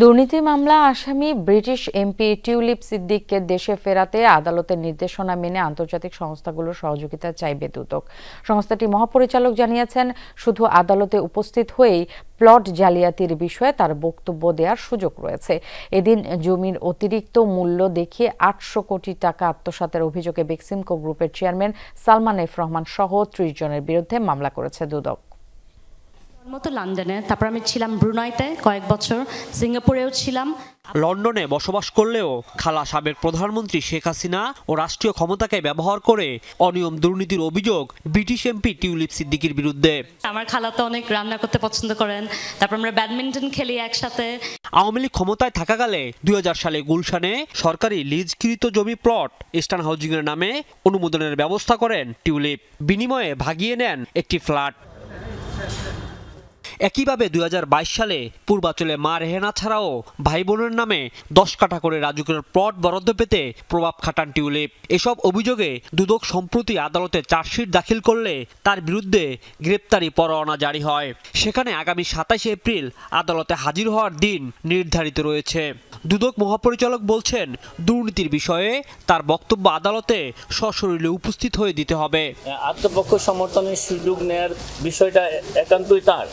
দুর্নীতি মামলা আসামি ব্রিটিশ এমপি টিউলিপ সিদ্দিককে দেশে ফেরাতে আদালতের নির্দেশনা মেনে আন্তর্জাতিক সংস্থাগুলোর সহযোগিতা চাইবে দুদক। সংস্থাটি মহাপরিচালক জানিয়েছেন, শুধু আদালতে উপস্থিত হয়েই প্লট জালিয়াতির বিষয়ে তার বক্তব্য দেওয়ার সুযোগ রয়েছে। এদিন জমির অতিরিক্ত মূল্য দেখিয়ে আটশো কোটি টাকা আত্মসাতের অভিযোগে বেক্সিমকো গ্রুপের চেয়ারম্যান সালমান এফ রহমান সহ ত্রিশ জনের বিরুদ্ধে মামলা করেছে দুদক। মতো লন্ডনে। তারপর আমি ছিলাম ব্রুনাইতে কয়েক বছর সিঙ্গাপুরেও ছিলাম। লন্ডনে বসবাস করলেও খালা সাবেক প্রধানমন্ত্রী শেখ হাসিনা ও রাষ্ট্রীয় ক্ষমতাকে ব্যবহার করে অনিয়ম দুর্নীতির অভিযোগ ব্রিটিশ এমপি টিউলিপ সিদ্দিকির বিরুদ্ধে। আমার খালা তো অনেক রান্না করতে পছন্দ করেন। তারপর আমরা ব্যাডমিন্টন খেলি একসাথে। আওয়ামী লীগ ক্ষমতায় থাকাকালে দুই হাজার সালে গুলশানে সরকারি লিজকৃত জমি প্লট ইস্টার্ন হাউজিং এর নামে অনুমোদনের ব্যবস্থা করেন টিউলিপ। বিনিময়ে ভাগিয়ে নেন একটি ফ্ল্যাট। একইভাবে দু হাজার বাইশ সালে পূর্বাচলে মা রেহেনা ছাড়াও ভাই বোনের নামে দশ কাঠা করে রাজুকের প্লট বরাদ্দ পেতে প্রভাব খাটান টিউলিপ। এসব অভিযোগে দুদক সম্প্রতি আদালতে চার্জশিট দাখিল করলে তার বিরুদ্ধে গ্রেপ্তারি পরোয়ানা জারি হয়। সেখানে আগামী সাতাশে এপ্রিল আদালতে হাজির হওয়ার দিন নির্ধারিত রয়েছে। দুদক মহাপরিচালক বলছেন, দুর্নীতির বিষয়ে তার বক্তব্য আদালতে সশরীরে উপস্থিত হয়ে দিতে হবে। আত্মপক্ষ সমর্থনের সুযোগ নেয়ার বিষয়টা একান্তই তার।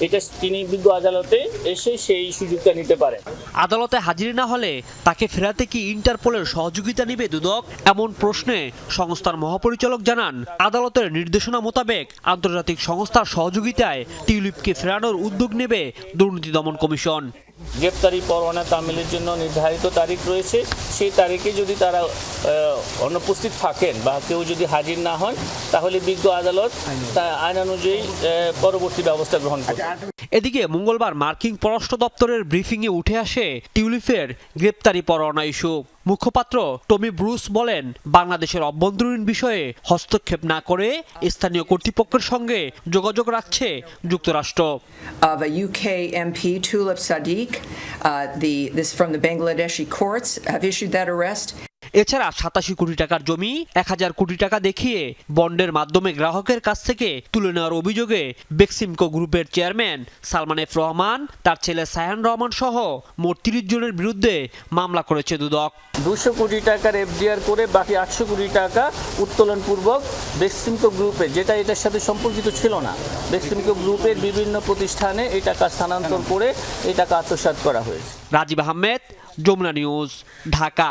এটা তিনি বিজ্ঞ আদালতে এসে সেই সুযোগটা নিতে পারে আদালতে হাজির না হলে তাকে ফেরাতে কি ইন্টারপোলের সহযোগিতা নিবে দুদক? এমন প্রশ্নে সংস্থার মহাপরিচালক জানান, আদালতের নির্দেশনা মোতাবেক আন্তর্জাতিক সংস্থার সহযোগিতায় টিউলিপকে ফেরানোর উদ্যোগ নেবে দুর্নীতি দমন কমিশন। গ্রেপ্তারি পরোয়ানা তামিলের জন্য নির্ধারিত তারিখ রয়েছে। সেই তারিখে যদি তারা অনুপস্থিত থাকেন বা কেউ যদি হাজির না হন, তাহলে বিজ্ঞ আদালত আইন অনুযায়ী পরবর্তী ব্যবস্থা গ্রহণ করবে। এদিকে মঙ্গলবার মার্কিন পররাষ্ট্র দপ্তরের ব্রিফিংয়ে উঠে আসে টিউলিফের গ্রেপ্তারি পরোয়ানা ইস্যু। মুখপাত্র টমি ব্রুস বলেন বাংলাদেশের অভ্যন্তরীণ বিষয়ে হস্তক্ষেপ না করে স্থানীয় কর্তৃপক্ষের সঙ্গে যোগাযোগ রাখছে যুক্তরাষ্ট্র a UK MP, Tulip Sadiq. Uh, the, this from the Bangladeshi courts have issued that arrest. এছাড়া সাতাশি কোটি টাকার জমি এক হাজার কোটি টাকা দেখিয়ে বন্ডের মাধ্যমে গ্রাহকের কাছ থেকে তুলে নেওয়ার অভিযোগে বেক্সিমকো গ্রুপের চেয়ারম্যান সালমান এফ রহমান তার ছেলে সায়ান রহমান সহ মোট তিরিশ জনের বিরুদ্ধে মামলা করেছে দুদক। দুশো কোটি টাকার এফডিআর করে বাকি আটশো কোটি টাকা উত্তোলনপূর্বক বেক্সিমকো গ্রুপে যেটা এটার সাথে সম্পর্কিত ছিল না। বেক্সিমকো গ্রুপের বিভিন্ন প্রতিষ্ঠানে এই টাকা স্থানান্তর করে এই টাকা আত্মসাৎ করা হয়েছে। রাজীব আহমেদ যমুনা নিউজ ঢাকা।